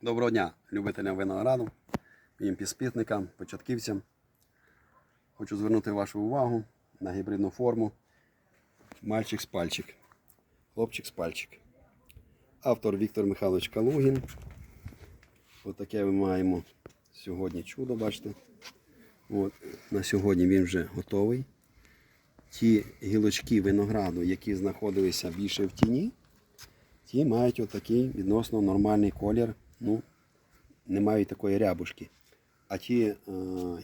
Доброго дня, любителям винограду, моїм підспітникам, початківцям. Хочу звернути вашу увагу на гібридну форму мальчик з пальчик. Хлопчик з пальчик. Автор Віктор Михайлович Калугін. Отаке ми маємо сьогодні чудо, бачите. От, на сьогодні він вже готовий. Ті гілочки винограду, які знаходилися більше в тіні, ті мають отакий відносно нормальний колір. Ну, не мають такої рябушки. А ті е,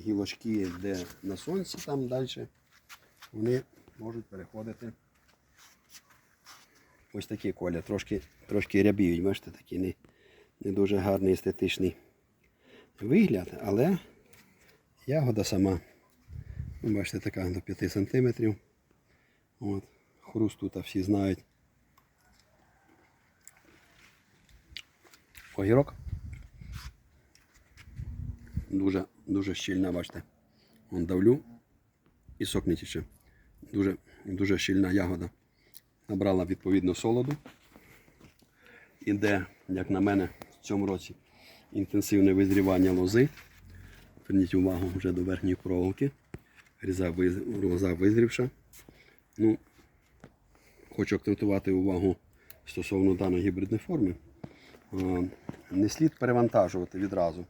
гілочки, де на сонці, там далі, вони можуть переходити. Ось такий колір, трошки, трошки рябіють, бачите, такий не, не дуже гарний естетичний вигляд, але ягода сама, ну, бачите, така до 5 см. От, хруст тут всі знають. Огірок. Дуже, дуже щільна, бачите. Вон давлю і сок не тіче. Дуже, дуже щільна ягода. Набрала відповідно солоду. Іде, як на мене, в цьому році інтенсивне визрівання лози. Зверніть увагу вже до верхньої проволоки. Лоза визрівша. Ну, хочу акцентувати увагу стосовно даної гібридної форми. Не слід перевантажувати відразу.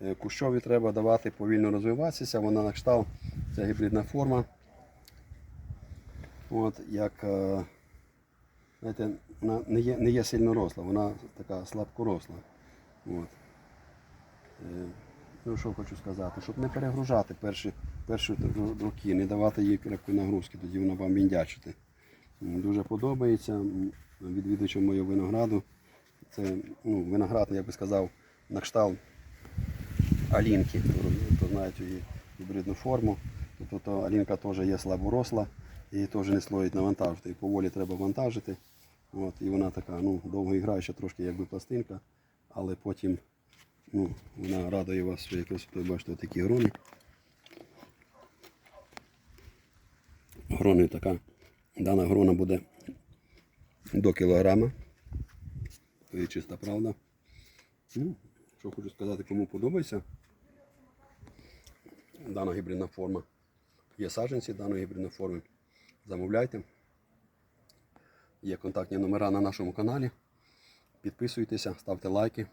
Е, Кущові треба давати повільно розвиватися, вона на кшталт, ця гібридна форма. От, як, е, знаєте, вона не є, не є сильно росла, вона така слабкоросла. От. Е, Ну, що хочу сказати, щоб не перегружати перші, перші р- роки, не давати їй крепкої нагрузки, тоді вона вам міндячити. М, Дуже подобається відвідувачам моєго винограду. Це ну, виноград, я би сказав, на кшталт Алінки, хто, знає цю її гібридну форму. Тобто то Алінка теж є слаборосла, її теж не слоїть навантажити. І поволі треба вантажити. От, і вона така, ну, довго граюча, трошки якби пластинка, але потім ну, вона радує вас своєю красотою, бачите, такі грони. Грони така. Дана грона буде до кілограма. Це є чиста правда. Ну, що хочу сказати, кому подобається дана гібридна форма. Є саджанці даної гібридної форми. Замовляйте. Є контактні номера на нашому каналі. Підписуйтеся, ставте лайки.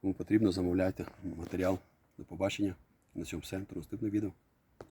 Кому потрібно, замовляйте матеріал. До побачення. На цьому все. До наступного відео.